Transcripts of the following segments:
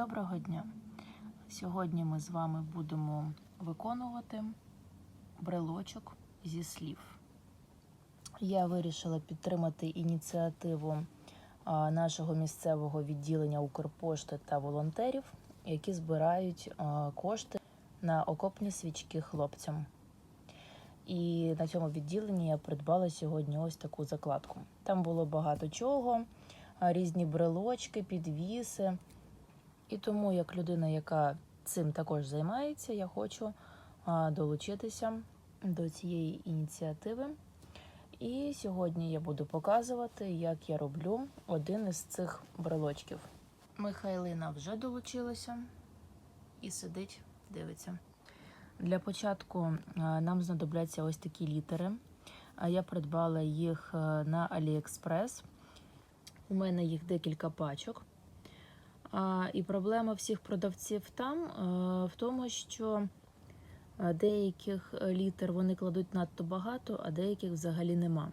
Доброго дня! Сьогодні ми з вами будемо виконувати брелочок зі слів. Я вирішила підтримати ініціативу нашого місцевого відділення Укрпошти та волонтерів, які збирають кошти на окопні свічки хлопцям. І на цьому відділенні я придбала сьогодні ось таку закладку. Там було багато чого, різні брелочки, підвіси. І тому, як людина, яка цим також займається, я хочу долучитися до цієї ініціативи. І сьогодні я буду показувати, як я роблю один із цих брелочків. Михайлина вже долучилася і сидить, дивиться. Для початку нам знадобляться ось такі літери. А Я придбала їх на AliExpress. У мене їх декілька пачок. І проблема всіх продавців там е, в тому, що е, деяких літер вони кладуть надто багато, а деяких взагалі нема.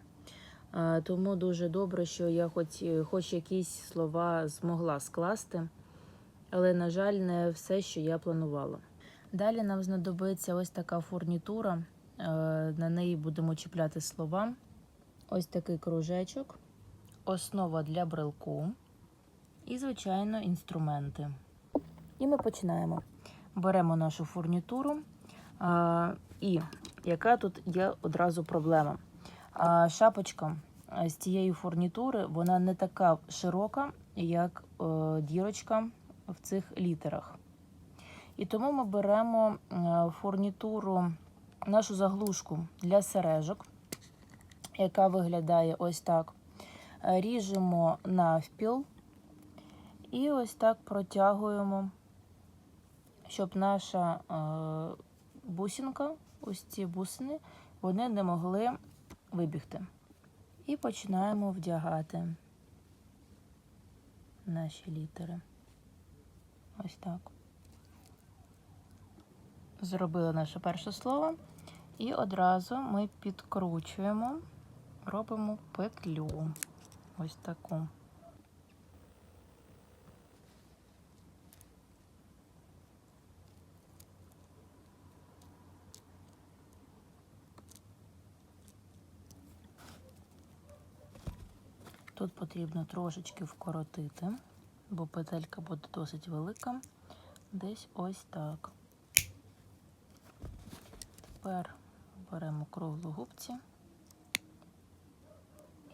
Е, Тому дуже добре, що я хоч, хоч якісь слова змогла скласти, але, на жаль, не все, що я планувала. Далі нам знадобиться ось така фурнітура. Е, На неї будемо чіпляти слова. Ось такий кружечок, основа для брелку і, звичайно, інструменти. І ми починаємо. Беремо нашу фурнітуру. А, і яка тут є одразу проблема? А, шапочка з цієї фурнітури вона не така широка, як е, дірочка в цих літерах. І тому ми беремо е, фурнітуру, нашу заглушку для сережок, яка виглядає ось так. Ріжемо навпіл. І ось так протягуємо, щоб наша е, бусинка, ось ці бусини, вони не могли вибігти. І починаємо вдягати наші літери. Ось так. Зробили наше перше слово. І одразу ми підкручуємо, робимо петлю. Ось таку. Тут потрібно трошечки вкоротити, бо петелька буде досить велика. Десь ось так. Тепер беремо круглу губці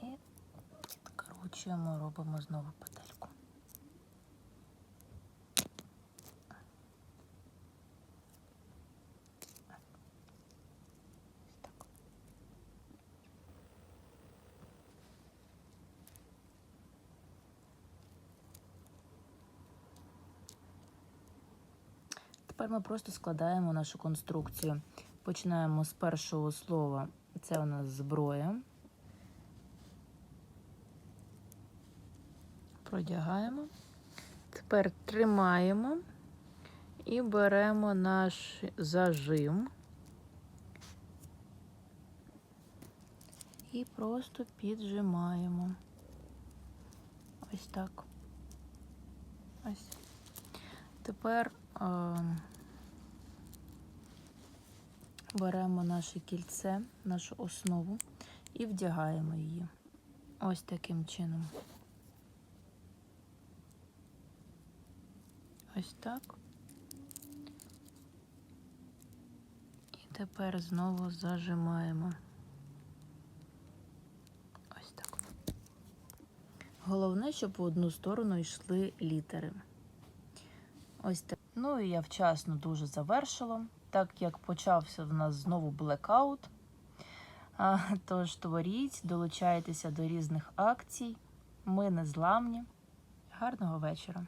і підкручуємо, робимо знову петельку. Тепер ми просто складаємо нашу конструкцію. Починаємо з першого слова. Це у нас зброя. Продягаємо. Тепер тримаємо і беремо наш зажим. І просто піджимаємо. Ось так. Ось. Тепер беремо наше кільце, нашу основу і вдягаємо її. Ось таким чином. Ось так. І тепер знову зажимаємо. Ось так. Головне, щоб в одну сторону йшли літери. Ось так. Ну і я вчасно дуже завершила, так як почався в нас знову блекаут. Тож творіть, долучайтеся до різних акцій. Ми не зламні. Гарного вечора!